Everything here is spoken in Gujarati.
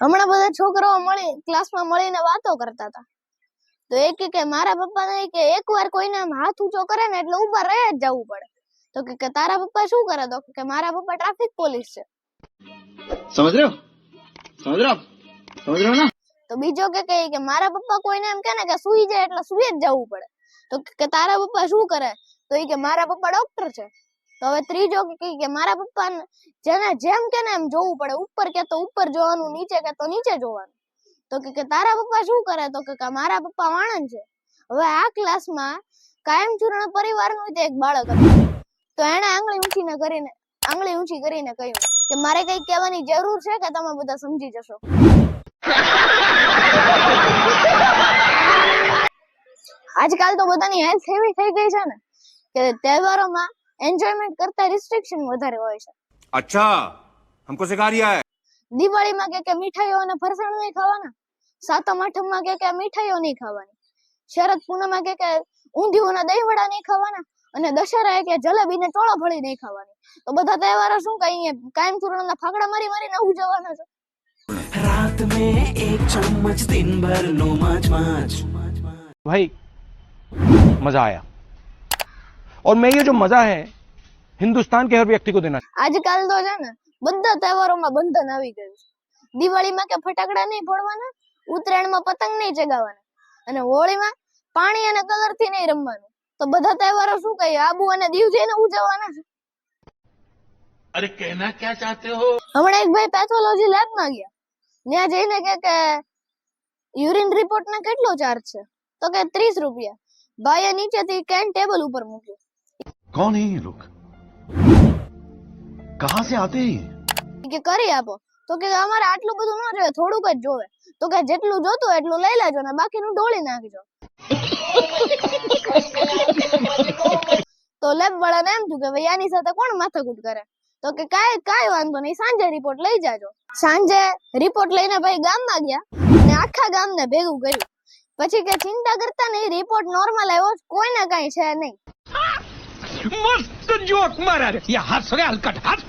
હમણાં બધા છોકરાઓ મળી ક્લાસમાં મળીને વાતો કરતા હતા. તો એ કે કે મારા પપ્પા ને કે એકવાર કોઈને હાથ ઊંચો કરે ને એટલે ઊભા રહે જ જવું પડે. તો કે તારા પપ્પા શું કરે તો? કે મારા પપ્પા ટ્રાફિક પોલીસ છે. સમજ રહ્યો? સમજ રહ્યો? સમજ રહ્યો ને? તો બીજો કે કહે કે મારા પપ્પા કોઈને એમ કે ને કે સુઈ જાય એટલે સુઈ જ જવું પડે. તો કે તારા પપ્પા શું કરે? તો એ કે મારા પપ્પા ડોક્ટર છે. તો હવે ત્રીજો કે મારા પપ્પા જેને જેમ કે ને એમ જોવું પડે. ઉપર કે તો ઉપર જોવાનું, નીચે કે તો નીચે જોવાનું. તો કે તારા પપ્પા શું કરે? તો કે મારા પપ્પા વાણંદ છે. હવે આ ક્લાસમાં કાયમ ચૂર્ણ પરિવારનું એક બાળક હતું. તો એણે આંગળી ઊંચીને કરીને, આંગળી ઊંચી કરીને કહ્યું કે મારે કઈ કહેવાની જરૂર છે કે તમે બધા સમજી જશો? આજકાલ તો બધાની હેલ્થ એવી થઈ ગઈ છે ને કે તહેવારોમાં એન્જોયમેન્ટ કરતા રિસ્ટ્રિક્શન વધારે હોય છે अच्छा हमको सिखा रिया है દિવાળીમાં કે કે મીઠાઈઓ અને ફરસાણ નહીં ખાવાના સાતમ આઠમમાં કે કે મીઠાઈઓ નહીં ખાવાની શરદ પૂનમમાં કે કે ઊંધિયું અને દહીં વડા નહીં ખાવાના અને દશેરા કે જલેબી ને ટોળા ફળી નહીં ખાવાની તો બધા તહેવારો શું કઈ અહીંયા કાયમ ના ફાકડા મારી મારીને ઉજવવાના છે रात में एक चम्मच दिन भर नो मच मच भाई मजा आया और मैं ये जो मजा है હિન્દુસ્તાન કે હર વ્યક્તિ કો દેના આજકાલ તો છે ને બધા તહેવારોમાં બંધન આવી ગયું છે. દિવાળીમાં કે ફટાકડા નહીં ફોડવાના ઉત્તરાયણમાં પતંગ નહીં ચગાવવાના અને હોળીમાં પાણી અને કલરથી નહીં રમવાનું. તો બધા તહેવારો શું કહે આબુ અને દીવ જઈને ઉજવવાના છે. અરે કહેના ક્યાં ચાહતે હો? હમણાં એક ભાઈ પેથોલોજી લેબમાં ગયા. ત્યાં જઈને કે કે યુરિન રિપોર્ટના કેટલો ચાર્જ છે? તો કે 30 રૂપિયા. ભાઈએ નીચેથી કેન ટેબલ ઉપર મૂક્યો. કોણ હે લોક? कहाँ से आते हैं ये? કે કરી આપો તો કે અમારે આટલું બધું ન જોઈએ થોડુંક જ જોવે તો કે જેટલું જોતું એટલું લઈ લેજો ને બાકીનું ઢોળી નાખજો તો લેબ વાળાને એમ થયું કે ભાઈ આની સાથે કોણ માથાકૂટ કરે તો કે કાંઈ કાંઈ વાંધો નહીં સાંજે રિપોર્ટ લઈ જાજો સાંજે રિપોર્ટ લઈને ભાઈ ગામમાં ગયા અને આખા ગામને ભેગું કર્યું પછી કે ચિંતા કરતા નહીં રિપોર્ટ નોર્મલ આવ્યો છે, કોઈને કાંઈ છે નહીં मस्त તો જોક મારા યા હસ રે હલકટ હસ